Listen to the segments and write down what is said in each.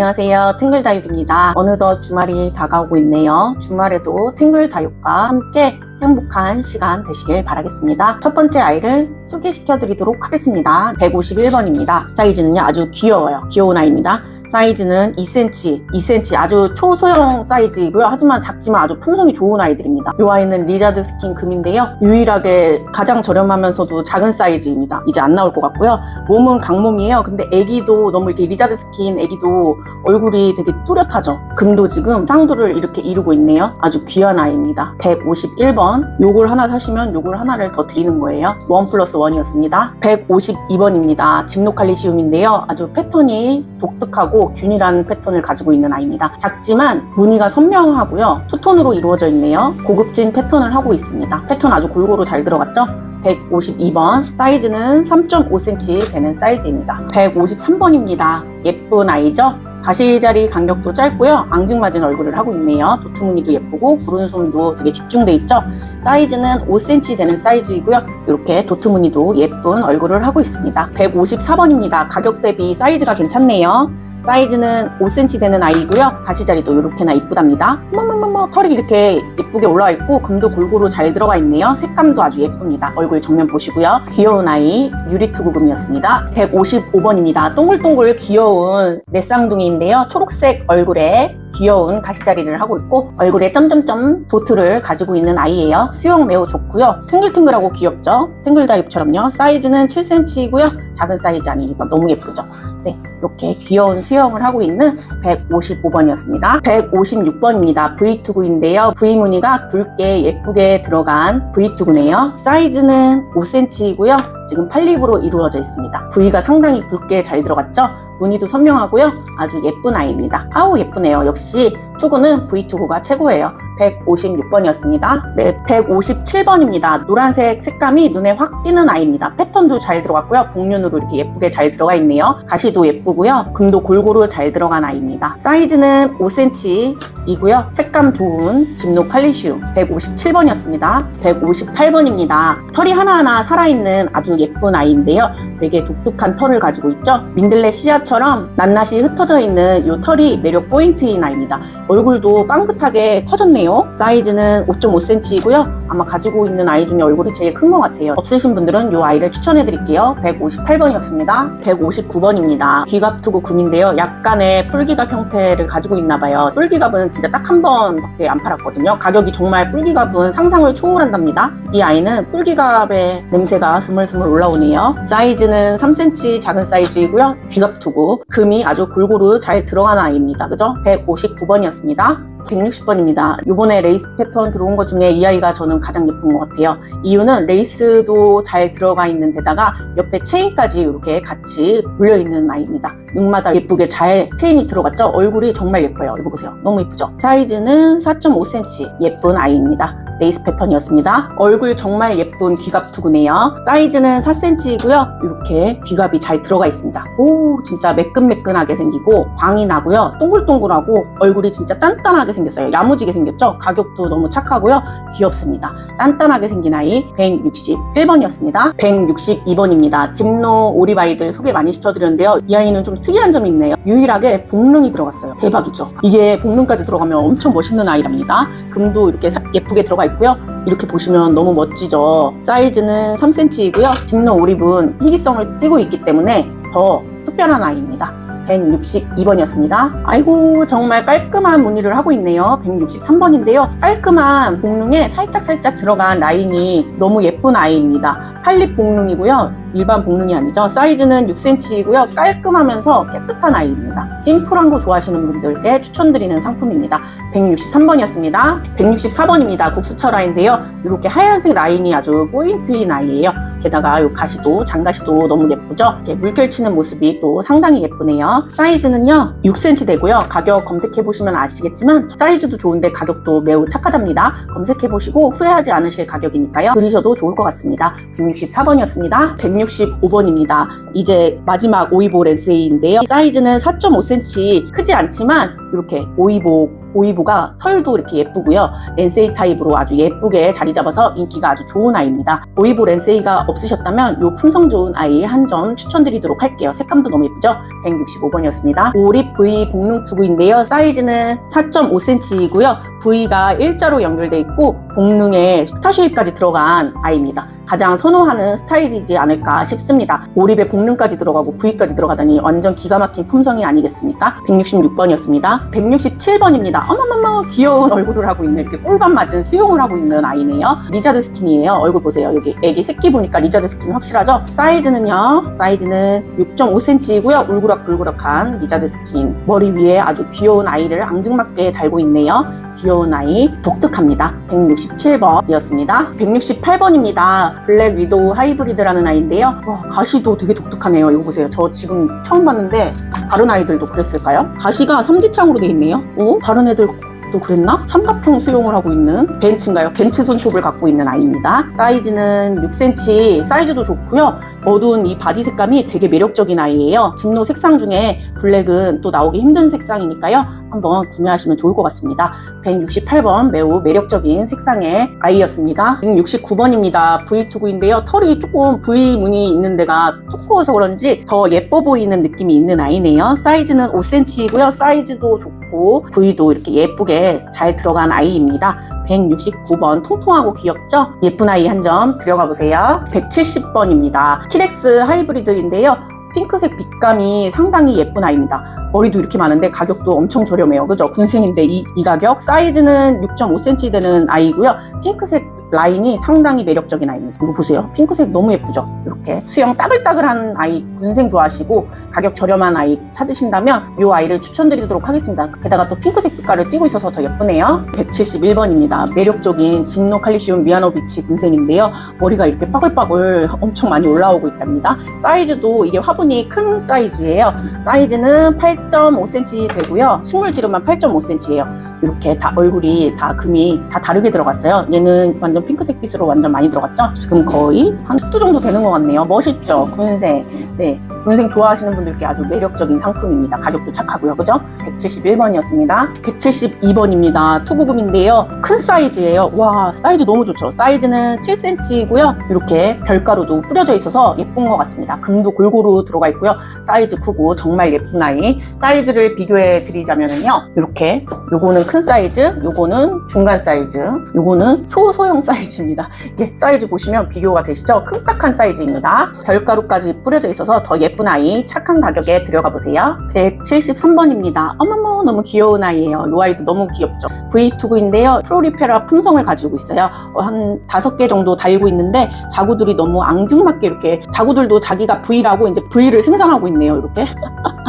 안녕하세요. 탱글다육입니다. 어느덧 주말이 다가오고 있네요. 주말에도 탱글다육과 함께 행복한 시간 되시길 바라겠습니다. 첫 번째 아이를 소개시켜 드리도록 하겠습니다. 151번입니다. 사이즈는요, 아주 귀여워요. 귀여운 아이입니다. 사이즈는 2cm, 2cm 아주 초소형 사이즈이고요. 하지만 작지만 아주 품성이 좋은 아이들입니다. 이 아이는 리자드 스킨 금인데요. 유일하게 가장 저렴하면서도 작은 사이즈입니다. 이제 안 나올 것 같고요. 몸은 강몸이에요. 근데 애기도 너무 이렇게 리자드 스킨 애기도 얼굴이 되게 뚜렷하죠. 금도 지금 쌍도를 이렇게 이루고 있네요. 아주 귀한 아이입니다. 151번. 요걸 하나 사시면 요걸 하나를 더 드리는 거예요. 원 플러스 원이었습니다. 152번입니다. 집노칼리시움인데요. 아주 패턴이 독특하고 균일한 패턴을 가지고 있는 아이입니다. 작지만 무늬가 선명하고요. 투톤으로 이루어져 있네요. 고급진 패턴을 하고 있습니다. 패턴 아주 골고루 잘 들어갔죠? 152번 사이즈는 3.5cm 되는 사이즈입니다. 153번입니다. 예쁜 아이죠? 가시자리 간격도 짧고요. 앙증맞은 얼굴을 하고 있네요. 도트무늬도 예쁘고 구른솜도 되게 집중돼 있죠. 사이즈는 5cm 되는 사이즈이고요. 이렇게 도트무늬도 예쁜 얼굴을 하고 있습니다. 154번입니다. 가격 대비 사이즈가 괜찮네요. 사이즈는 5cm 되는 아이고요. 가시자리도 이렇게나 이쁘답니다. 어머머머머 털이 이렇게 예쁘게 올라와 있고 금도 골고루 잘 들어가 있네요. 색감도 아주 예쁩니다. 얼굴 정면 보시고요. 귀여운 아이 유리투구금이었습니다. 155번입니다. 동글동글 귀여운 넷쌍둥이인데요. 초록색 얼굴에 귀여운 가시자리를 하고 있고 얼굴에 점점점 도트를 가지고 있는 아이예요. 수영 매우 좋고요. 탱글탱글하고 귀엽죠. 탱글다육처럼요. 사이즈는 7cm이고요. 작은 사이즈 아니니까 너무 예쁘죠. 네, 이렇게 귀여운 수영을 하고 있는 155번이었습니다. 156번입니다. V2구인데요. V 무늬가 굵게 예쁘게 들어간 V2구네요. 사이즈는 5cm이고요. 지금 팔립으로 이루어져 있습니다. V가 상당히 굵게 잘 들어갔죠? 무늬도 선명하고요. 아주 예쁜 아이입니다. 아우 예쁘네요. 역시 투구는 V2구가 최고예요. 156번이었습니다. 네, 157번입니다. 노란색 색감이 눈에 확 띄는 아이입니다. 패턴도 잘 들어갔고요. 복륜으로 이렇게 예쁘게 잘 들어가 있네요. 가시도 예쁘고요. 금도 골고루 잘 들어간 아이입니다. 사이즈는 5cm이고요. 색감 좋은 집노 칼리시움 157번이었습니다. 158번입니다. 털이 하나하나 살아있는 아주 예쁜 아이인데요. 되게 독특한 털을 가지고 있죠. 민들레 씨앗처럼 낱낱이 흩어져 있는 이 털이 매력 포인트인 아이입니다. 얼굴도 빵긋하게 커졌네요. 사이즈는 5.5cm이고요. 아마 가지고 있는 아이 중에 얼굴이 제일 큰 것 같아요. 없으신 분들은 이 아이를 추천해 드릴게요. 158번이었습니다. 159번입니다. 귀갑투구 금인데요. 약간의 뿔기갑 형태를 가지고 있나 봐요. 뿔기갑은 진짜 딱 한 번밖에 안 팔았거든요. 가격이 정말 뿔기갑은 상상을 초월한답니다. 이 아이는 뿔기갑의 냄새가 스물스물 올라오네요. 사이즈는 3cm 작은 사이즈이고요. 귀갑투구 금이 아주 골고루 잘 들어간 아이입니다. 그죠? 159번이었습니다. 160번입니다. 요번에 레이스 패턴 들어온 것 중에 이 아이가 저는 가장 예쁜 것 같아요. 이유는 레이스도 잘 들어가 있는 데다가 옆에 체인까지 이렇게 같이 물려있는 아이입니다. 눈마다 예쁘게 잘 체인이 들어갔죠? 얼굴이 정말 예뻐요. 이거 보세요. 너무 예쁘죠? 사이즈는 4.5cm 예쁜 아이입니다. 레이스 패턴이었습니다. 얼굴 정말 예쁜 귀갑 투구네요. 사이즈는 4cm이고요. 이렇게 귀갑이 잘 들어가 있습니다. 오 진짜 매끈매끈하게 생기고 광이 나고요. 동글동글하고 얼굴이 진짜 단단하게 생겼어요. 야무지게 생겼죠? 가격도 너무 착하고요. 귀엽습니다. 단단하게 생긴 아이 161번이었습니다. 162번입니다. 집노 오리바이들 소개 많이 시켜드렸는데요. 이 아이는 좀 특이한 점이 있네요. 유일하게 복릉이 들어갔어요. 대박이죠? 이게 복릉까지 들어가면 엄청 멋있는 아이랍니다. 금도 이렇게 사- 예쁘게 들어가 있고 요. 이렇게 보시면 너무 멋지죠. 사이즈는 3cm이고요. 집노 오립은 희귀성을 띠고 있기 때문에 더 특별한 아이입니다. 162번이었습니다. 아이고 정말 깔끔한 무늬를 하고 있네요. 163번인데요. 깔끔한 복릉에 살짝살짝 들어간 라인이 너무 예쁜 아이입니다. 팔립 복릉이고요. 일반 복릉이 아니죠. 사이즈는 6cm이고요. 깔끔하면서 깨끗한 아이입니다. 심플한 거 좋아하시는 분들께 추천드리는 상품입니다. 163번이었습니다. 164번입니다. 국수처 라인인데요. 이렇게 하얀색 라인이 아주 포인트인 아이예요. 게다가 이 가시도 장가시도 너무 예쁘죠? 이렇게 물결치는 모습이 또 상당히 예쁘네요. 사이즈는요 6cm 되고요. 가격 검색해 보시면 아시겠지만 사이즈도 좋은데 가격도 매우 착하답니다. 검색해 보시고 후회하지 않으실 가격이니까요. 들으셔도 좋을 것 같습니다. 164번이었습니다. 165번입니다. 이제 마지막 오이보 렌세이인데요. 사이즈는 4.5cm 크지 않지만 이렇게 오이복, 오이보가 털도 이렇게 예쁘고요. 렌세이 타입으로 아주 예쁘게 자리 잡아서 인기가 아주 좋은 아이입니다. 오이보 렌세이가 없으셨다면 이 품성 좋은 아이 한점 추천드리도록 할게요. 색감도 너무 예쁘죠? 165번이었습니다. 오립 V 복능 투구인데요. 사이즈는 4.5cm이고요. V가 일자로 연결돼 있고 복능에 스타 쉐입까지 들어간 아이입니다. 가장 선호하는 스타일이지 않을까 싶습니다. 오립에 복능까지 들어가고 V까지 들어가다니 완전 기가 막힌 품성이 아니겠습니까? 166번이었습니다. 167번입니다. 어머머머 귀여운 얼굴을 하고 있는 이렇게 꿀밤 맞은 수영을 하고 있는 아이네요. 리자드 스킨이에요. 얼굴 보세요. 여기 애기 새끼 보니까 리자드 스킨 확실하죠? 사이즈는요. 사이즈는 6.5cm이고요. 울그락불그락한 리자드 스킨. 머리 위에 아주 귀여운 아이를 앙증맞게 달고 있네요. 귀여운 아이 독특합니다. 167번이었습니다. 168번입니다. 블랙 위도우 하이브리드라는 아이인데요. 와, 가시도 되게 독특하네요. 이거 보세요. 저 지금 처음 봤는데 다른 아이들도 그랬을까요? 가시가 삼지창으로 돼 있네요. 어? 다른 애들 또 그랬나? 삼각형 수영을 하고 있는 벤츠인가요? 벤츠 손톱을 갖고 있는 아이입니다. 사이즈는 6cm, 사이즈도 좋고요. 어두운 이 바디 색감이 되게 매력적인 아이예요. 진노 색상 중에 블랙은 또 나오기 힘든 색상이니까요. 한번 구매하시면 좋을 것 같습니다. 168번 매우 매력적인 색상의 아이였습니다. 169번입니다. V2구인데요. 털이 조금 V 무늬 있는 데가 두꺼워서 그런지 더 예뻐 보이는 느낌이 있는 아이네요. 사이즈는 5cm이고요. 사이즈도 좋고 V도 이렇게 예쁘게 잘 들어간 아이입니다. 169번 통통하고 귀엽죠? 예쁜 아이 한 점 들어가 보세요. 170번입니다. 티렉스 하이브리드인데요. 핑크색 빛감이 상당히 예쁜 아이입니다. 머리도 이렇게 많은데 가격도 엄청 저렴해요. 그죠? 군생인데 이, 이 가격. 사이즈는 6.5cm 되는 아이고요. 핑크색 라인이 상당히 매력적인 아이입니다. 이거 보세요. 핑크색 너무 예쁘죠? 이렇게 수영 따글따글한 아이 군생 좋아하시고 가격 저렴한 아이 찾으신다면 이 아이를 추천드리도록 하겠습니다. 게다가 또 핑크색 빛깔을 띠고 있어서 더 예쁘네요. 171번입니다. 매력적인 진노 칼리시움 미아노비치 군생인데요. 머리가 이렇게 빠글빠글 엄청 많이 올라오고 있답니다. 사이즈도 이게 화분이 큰 사이즈예요. 사이즈는 8.5cm 되고요. 식물지름만 8.5cm예요. 이렇게 다 얼굴이 다 금이 다 다르게 들어갔어요. 얘는 완전 핑크색 빛으로 완전 많이 들어갔죠? 지금 거의 한 10도 정도 되는 것 같네요. 멋있죠? 군생. 네. 군생 좋아하시는 분들께 아주 매력적인 상품입니다. 가격도 착하고요. 그죠? 171번이었습니다. 172번입니다. 투구금인데요. 큰 사이즈예요. 와, 사이즈 너무 좋죠? 사이즈는 7cm이고요. 이렇게 별가루도 뿌려져 있어서 예쁜 것 같습니다. 금도 골고루 들어가 있고요. 사이즈 크고 정말 예쁜 아이. 사이즈를 비교해 드리자면요. 이렇게 요거는 큰 사이즈, 요거는 중간 사이즈, 요거는 초소형 사이즈입니다. 이게 사이즈 보시면 비교가 되시죠? 큼딱한 사이즈입니다. 별가루까지 뿌려져 있어서 더 예쁜 아이, 착한 가격에 들어가 보세요. 173번입니다. 어머머, 너무 귀여운 아이예요. 이 아이도 너무 귀엽죠? V2구인데요. 프로리페라 품성을 가지고 있어요. 어, 한 다섯 개 정도 달고 있는데 자구들이 너무 앙증맞게 이렇게 자구들도 자기가 V라고 이제 V를 생산하고 있네요. 이렇게.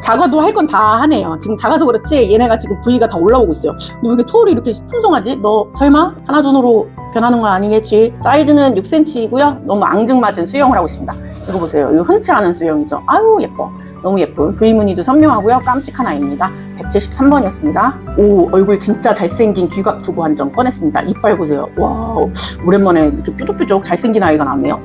작아도 할 건 다 하네요. 지금 작아서 그렇지 얘네가 지금 부위가 다 올라오고 있어요. 너 왜 이렇게 털이 이렇게 풍성하지? 너 설마 하나 존으로 변하는 건 아니겠지? 사이즈는 6cm이고요. 너무 앙증맞은 수영을 하고 있습니다. 이거 보세요. 이거 흔치 않은 수영이죠. 아유 예뻐. 너무 예쁜 부위 무늬도 선명하고요. 깜찍한 아이입니다. 173번이었습니다. 오 얼굴 진짜 잘생긴 귀갑 두고 한점 꺼냈습니다. 이빨 보세요. 와우 오랜만에 이렇게 뾰족뾰족 잘생긴 아이가 나왔네요.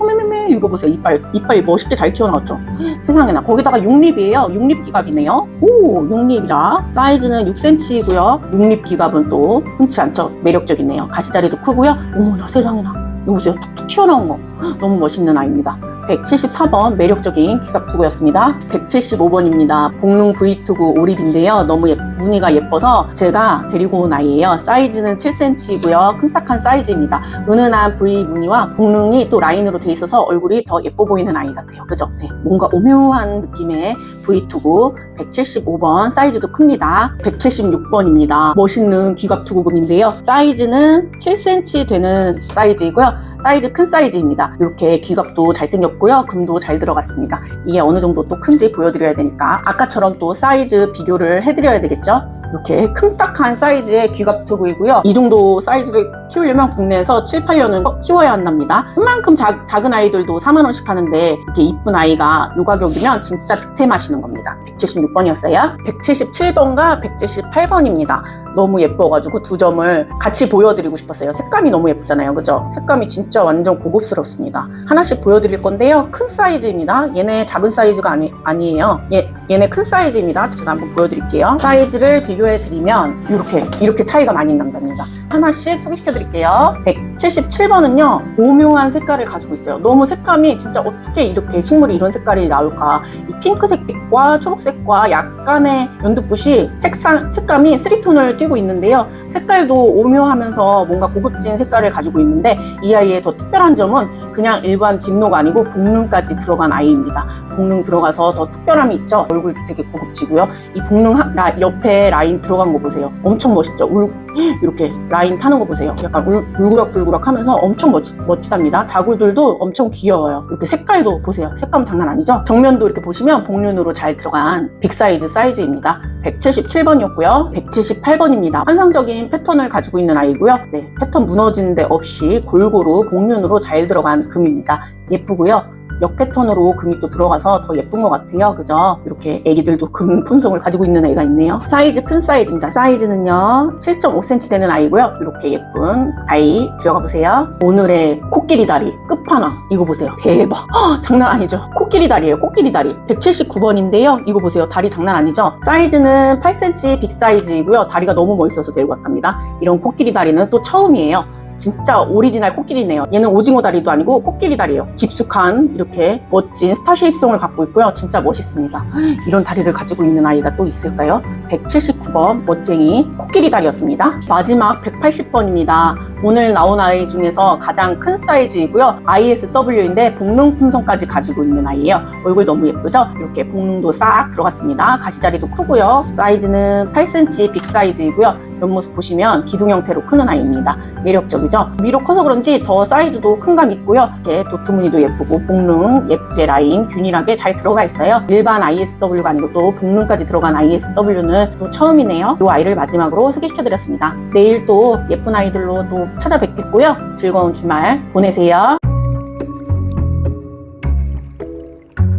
이거 보세요. 이빨 이빨 멋있게 잘 튀어나왔죠. 세상에나 거기다가 육립이에요. 육립 기갑이네요. 오 육립이라 사이즈는 6cm이고요. 육립 기갑은 또 흔치 않죠. 매력적이네요. 가시자리도 크고요. 어머나 세상에나 이거 보세요. 툭툭 튀어나온 거 너무 멋있는 아이입니다. 174번 매력적인 귀갑투구였습니다. 175번입니다. 복릉 V2구 오립인데요. 너무 예, 무늬가 예뻐서 제가 데리고 온 아이예요. 사이즈는 7cm이고요. 큼딱한 사이즈입니다. 은은한 V 무늬와 복릉이 또 라인으로 돼 있어서 얼굴이 더 예뻐 보이는 아이 같아요. 그죠? 네. 뭔가 오묘한 느낌의 V2구 175번 사이즈도 큽니다. 176번입니다. 멋있는 귀갑투구금인데요. 사이즈는 7cm 되는 사이즈이고요. 사이즈 큰 사이즈입니다. 이렇게 귀갑도 잘생겼고요. 금도 잘 들어갔습니다. 이게 어느 정도 또 큰지 보여드려야 되니까 아까처럼 또 사이즈 비교를 해드려야 되겠죠? 이렇게 큼딱한 사이즈의 귀갑 투구이고요. 이 정도 사이즈를 키우려면 국내에서 7, 8년은 키워야 한답니다. 그만큼 자- 작은 아이들도 4만 원씩 하는데 이렇게 이쁜 아이가 이 가격이면 진짜 득템하시는 겁니다. 176번이었어요. 177번과 178번입니다. 너무 예뻐가지고 두 점을 같이 보여드리고 싶었어요. 색감이 너무 예쁘잖아요. 그죠? 색감이 진짜 완전 고급스럽습니다. 하나씩 보여드릴 건데요. 큰 사이즈입니다. 얘네 작은 사이즈가 아니, 아니에요. 얘 얘네 큰 사이즈입니다. 제가 한번 보여드릴게요. 사이즈를 비교해 드리면 이렇게 이렇게 차이가 많이 난답니다. 하나씩 소개시켜 드릴게요. 177번은요 오묘한 색깔을 가지고 있어요. 너무 색감이 진짜 어떻게 이렇게 식물이 이런 색깔이 나올까? 이 핑크색 빛과 초록색과 약간의 연두빛이 색상 색감이 쓰리톤을 띠고 있는데요. 색깔도 오묘하면서 뭔가 고급진 색깔을 가지고 있는데 이 아이의 더 특별한 점은 그냥 일반 진노가 아니고 복륜까지 들어간 아이입니다. 복륜 들어가서 더 특별함이 있죠. 얼굴 되게 고급지고요. 이 하- 라- 옆에 라인 들어간 거 보세요. 엄청 멋있죠. 울, 이렇게 라인 타는 거 보세요. 약간 울, 울그락불그락 하면서 엄청 멋지, 멋지답니다. 자굴들도 엄청 귀여워요. 이렇게 색깔도 보세요. 색감 장난 아니죠? 정면도 이렇게 보시면 복륜으로 잘 들어간 빅사이즈 사이즈입니다. 177번이었고요. 178번입니다. 환상적인 패턴을 가지고 있는 아이고요. 네, 패턴 무너지는 데 없이 골고루 복륜으로 잘 들어간 금입니다. 예쁘고요. 역 패턴으로 금이 또 들어가서 더 예쁜 것 같아요. 그죠? 이렇게 애기들도 금 품성을 가지고 있는 애가 있네요. 사이즈 큰 사이즈입니다. 사이즈는요, 7.5cm 되는 아이고요. 이렇게 예쁜 아이 들어가 보세요. 오늘의 코끼리 다리 끝판왕. 이거 보세요. 대박. 헉, 장난 아니죠? 코끼리 다리예요. 코끼리 다리. 179번인데요. 이거 보세요. 다리 장난 아니죠? 사이즈는 8cm 빅 사이즈이고요. 다리가 너무 멋있어서 들고 왔답니다. 이런 코끼리 다리는 또 처음이에요. 진짜 오리지널 코끼리네요. 얘는 오징어 다리도 아니고 코끼리 다리예요. 깊숙한 이렇게 멋진 스타 쉐입성을 갖고 있고요. 진짜 멋있습니다. 이런 다리를 가지고 있는 아이가 또 있을까요? 179번 멋쟁이 코끼리 다리였습니다. 마지막 180번입니다. 오늘 나온 아이 중에서 가장 큰 사이즈이고요. ISW인데 복능 품성까지 가지고 있는 아이예요. 얼굴 너무 예쁘죠? 이렇게 복능도 싹 들어갔습니다. 가시자리도 크고요. 사이즈는 8cm 빅 사이즈이고요. 옆모습 보시면 기둥 형태로 크는 아이입니다. 매력적이죠? 위로 커서 그런지 더 사이즈도 큰 감 있고요. 이렇게 도트무늬도 예쁘고 복능 예쁘게 라인 균일하게 잘 들어가 있어요. 일반 ISW가 아니고 또 복능까지 들어간 ISW는 또 처음이네요. 이 아이를 마지막으로 소개시켜드렸습니다. 내일 또 예쁜 아이들로 또 찾아뵙겠고요. 즐거운 주말 보내세요.